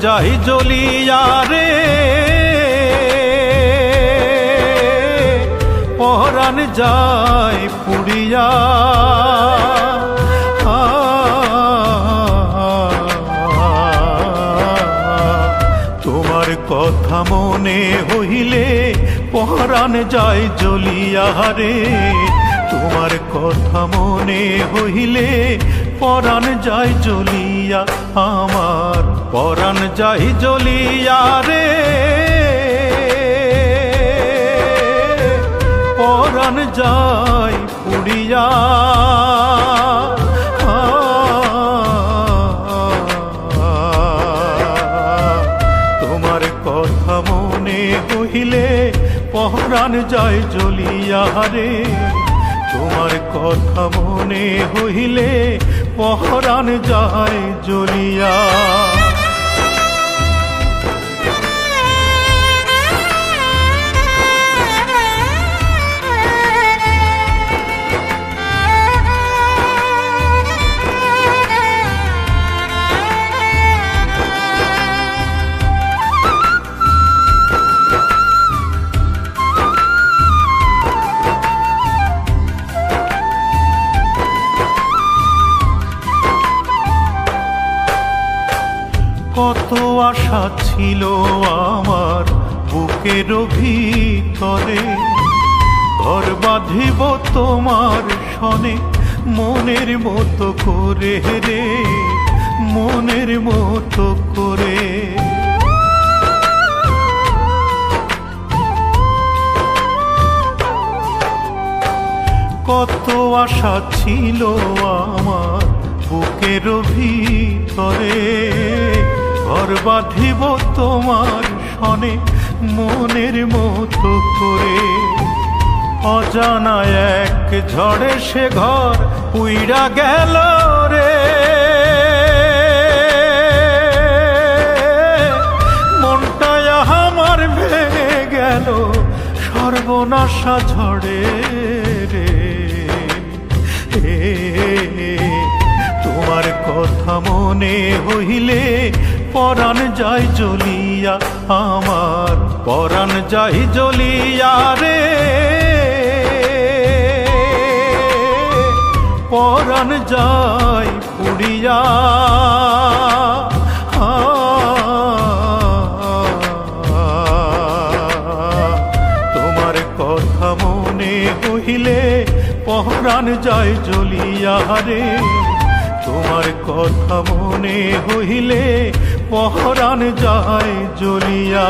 যাই জ্বলিয়া রে। পহরান যায় পুড়িয়া। তোমার কথা মনে হইলে পহরান যাই জ্বলিয়া রে। তোমার কথা মনে হইলে পরাণ যায় জ্বলিয়া আমার পরাণ যায় জ্বলিয়া রে। পরাণ যায় পুড়িয়া, তোমার কথা মনে হইলে পহরান যায় জ্বলিয়া রে। তোমার কথা মনে হইলে পহরান যায় জ্বলিয়া আশা ছিল আমার বুকের ভিতরে। ঘর বাঁধিব তোমার সনে, মনের মতো করে রে, মনের মতো করে। কত আশা ছিল আমার বুকের ভিতরে। ঘর তোমার সনে, মনের মতো করে। অজানা এক ঝড়ে সে ঘর উইরা গেল রে। মনটায় আমার ভেঙে গেল সর্বনাশা ঝড়ে রে। তোমার কথা মনে হইলে পরাণ যায় জ্বলিয়া, আমার পরাণ যাই জ্বলিয়া রে। পরাণ যায় পুড়িয়া, তোমার কথা মনে হইলে পহরান যায় জ্বলিয়া রে। তোমার কথা মনে হইলে পহরান যায় জ্বলিয়া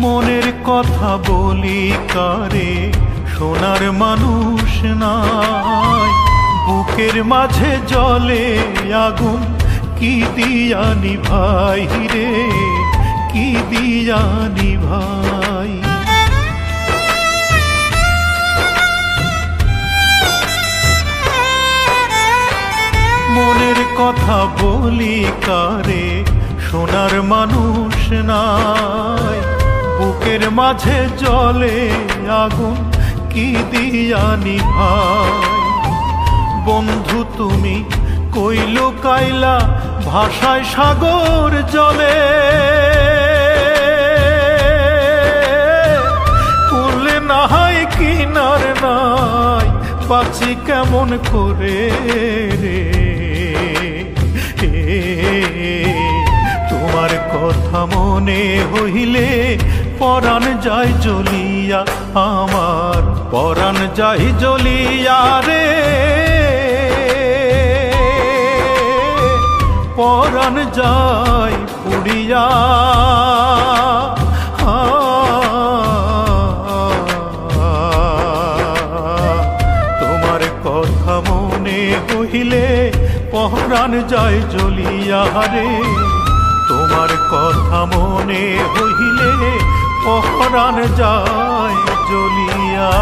মনের কথা বলি কারে? সোনার মানুষ নাই। বুকের মাঝে জলে আগুন, কি দিয়ানি ভাই রে? কি দিয়ানি ভাই? মনের কথা বলি কারে? সোনার মানুষ নাই। বুকের মাঝে জলে আগুন কি দিয়ানি ভাই বন্ধু তুমি কইল কাইলা ভাষায় সাগর জলে করলে নাহাই কিনার নাই পাচ্ছি কেমন করে রে তোমার কথা মনে হইলে পরাণ যায় জ্বলিয়া আমার পরাণ যায় জ্বলিয়া রে। পরাণ যায় পুড়িয়া, তোমার কথা মনে হইলে পহরান যায় জ্বলিয়া রে। তোমার কথা মনে হইলে পহরান যায় জ্বলিয়া।